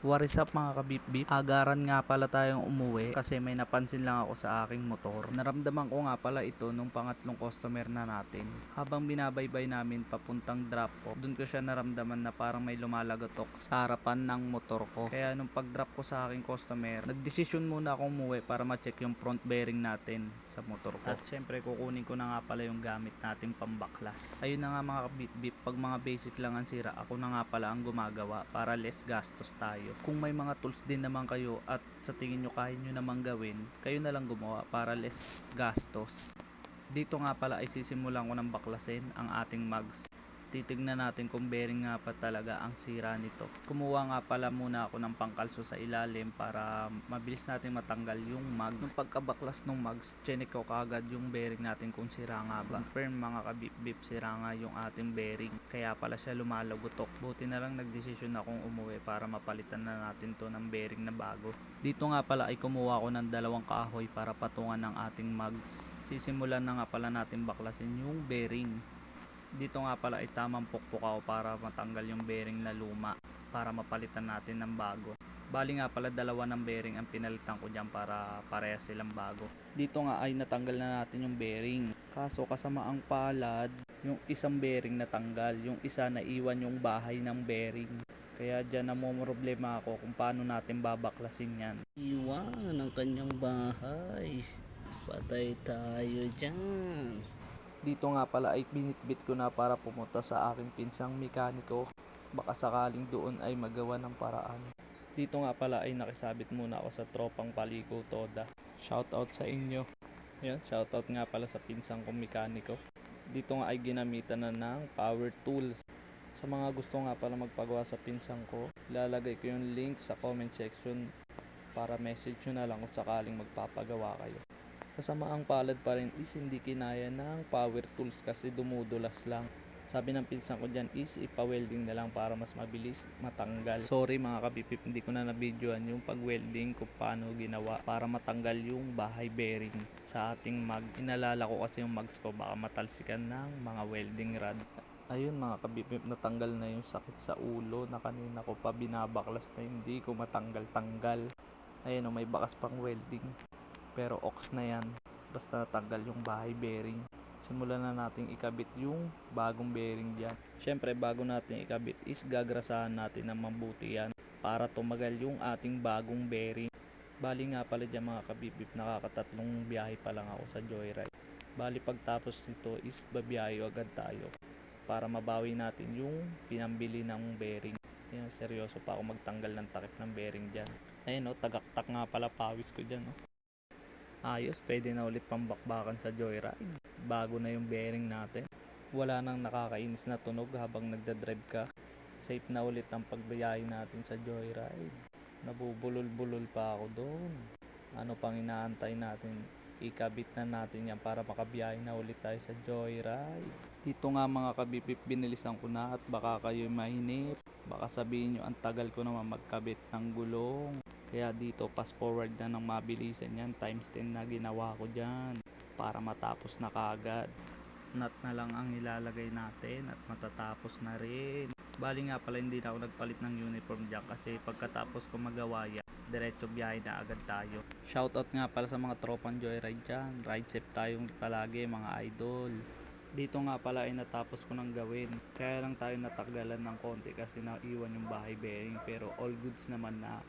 What is up mga kabip-bip? Agaran nga pala tayong umuwi kasi may napansin lang ako sa aking motor. Naramdaman ko nga pala ito nung pangatlong customer na natin. Habang binabaybay namin papuntang drop off, dun ko siya naramdaman na parang may lumalagatok sa harapan ng motor ko. Kaya nung pag-drop ko sa aking customer, nagdesisyon muna ako umuwi para ma-check yung front bearing natin sa motor ko. At syempre kukunin ko na nga pala yung gamit nating pambaklas. Ayun na nga mga kabip-bip, pag mga basic lang ang sira, ako na nga pala ang gumagawa para less gastos tayo. Kung may mga tools din naman kayo at sa tingin nyo kaya nyo naman gawin, kayo na lang gumawa para less gastos. Dito nga pala ay sisimulan ko ng baklasin ang ating mugs. Titignan natin kung bearing nga pa talaga ang sira nito. Kumuha nga pala muna ako ng pangkalso sa ilalim para mabilis natin matanggal yung mugs. Nung pagkabaklas ng mugs, check ko kaagad yung bearing natin kung sira nga ba. Confirm mga kabip-bip, sira nga yung ating bearing. Kaya pala siya lumalagotok. Buti na lang nagdesisyon akong umuwi para mapalitan na natin to ng bearing na bago. Dito nga pala ay kumuha ako ng dalawang kahoy para patungan ng ating mugs. Sisimulan na nga pala natin baklasin yung bearing. Dito nga pala ay tamang pukpok para matanggal yung bearing na luma para mapalitan natin ng bago. Bali nga pala dalawa ng bearing ang pinalitan ko dyan para parehas silang bago. Dito nga ay natanggal na natin yung bearing. Kaso kasama ang palad, yung isang bearing natanggal, yung isa naiwan yung bahay ng bearing. Kaya dyan problema ako kung paano natin babaklasin yan. Iwan ang kanyang bahay. Patay tayo dyan. Dito nga pala ay binitbit ko na para pumunta sa aking pinsang mekaniko. Baka sakaling doon ay magawa ng paraan. Dito nga pala ay nakisabit muna ako sa tropang Paliko Toda. Shoutout sa inyo. Yan, shoutout nga pala sa pinsang kong mekaniko. Dito nga ay ginamitan na ng power tools. Sa mga gusto nga pala magpagawa sa pinsang ko, ilalagay ko yung link sa comment section para message nyo na lang kung sakaling magpapagawa kayo. Kasama ang palad pa rin is hindi kinaya ng power tools kasi dumudulas lang. Sabi ng pinsan ko dyan is ipa-welding na lang para mas mabilis matanggal. Sorry mga kabipip, hindi ko na na-videoan yung pag-welding kung paano ginawa para matanggal yung bahay bearing sa ating mags. Inalala ko kasi yung mags ko baka matalsikan ng mga welding rod. Ayun mga kabipip, natanggal na yung sakit sa ulo na kanina ko pa binabaklas na hindi ko matanggal-tanggal. Ayun o, may bakas pang welding. Pero ox na yan. Basta natanggal yung bahay bearing. Simulan na nating ikabit yung bagong bearing dyan. Siyempre, bago natin ikabit is gagrasahan natin ng mabuti yan para tumagal yung ating bagong bearing. Bali nga pala dyan mga kabibip, nakakatatlong biyahe pa lang ako sa Joyride. Bali pagtapos nito is babiyahe agad tayo para mabawi natin yung pinambili ng bearing. Yan, seryoso pa ako magtanggal ng takip ng bearing dyan. Ayun o, tagaktak nga pala pawis ko dyan o. Ayos, pwede na ulit pambakbakan sa Joyride. Bago na yung bearing natin. Wala nang nakakainis na tunog habang nagdadrive ka. Safe na ulit ang pagbiyahe natin sa Joyride. Nabubulol-bulol pa ako doon. Ano pang inaantay natin? Ikabit na natin yan para makabiyahe na ulit tayo sa Joyride. Dito nga mga kabipip, binilisan ko na at baka kayo mahinip. Baka sabihin nyo, ang tagal ko naman magkabit ng gulong. Kaya dito, fast forward na ng mabilisan yan. Times 10 na ginawa ko dyan. Para matapos na kagad. Nut na lang ang ilalagay natin at matatapos na rin. Bali nga pala hindi na ako nagpalit ng uniform dyan kasi pagkatapos ko magawa yan, diretso biyahe na agad tayo. Shoutout nga pala sa mga tropang joyride dyan. Ride safe tayong palagi mga idol. Dito nga pala ay natapos ko nang gawin. Kaya lang tayo natagalan ng konti kasi naiwan yung bahay bearing pero all goods naman na.